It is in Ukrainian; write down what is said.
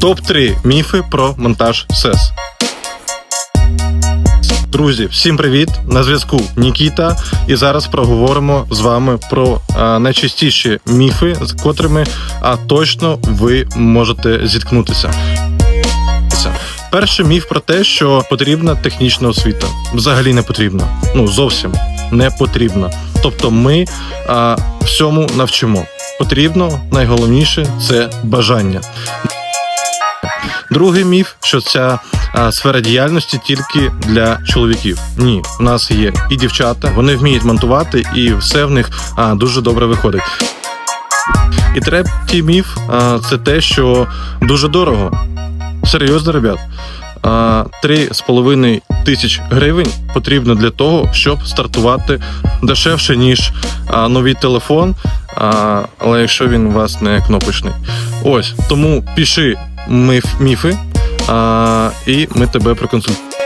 Топ 3 міфи про монтаж СЕС. Друзі, всім привіт! На зв'язку Нікіта. І зараз проговоримо з вами про а, найчастіші міфи, з котрими а, точно ви можете зіткнутися. Перший міф про те, що потрібна технічна освіта. Взагалі не потрібна. Ну зовсім не потрібна. Тобто, ми а, всьому навчимо. Потрібно найголовніше це бажання. Другий міф, що ця а, сфера діяльності тільки для чоловіків. Ні, у нас є і дівчата, вони вміють монтувати, і все в них а, дуже добре виходить. І третій міф а, це те, що дуже дорого. Серйозно, ребят. А, Три з половиною тисяч гривень потрібно для того, щоб стартувати дешевше, ніж а, новий телефон. А, але якщо він у вас не кнопочний. Ось тому пиши міф, міфи, а, і ми тебе проконсультуємо.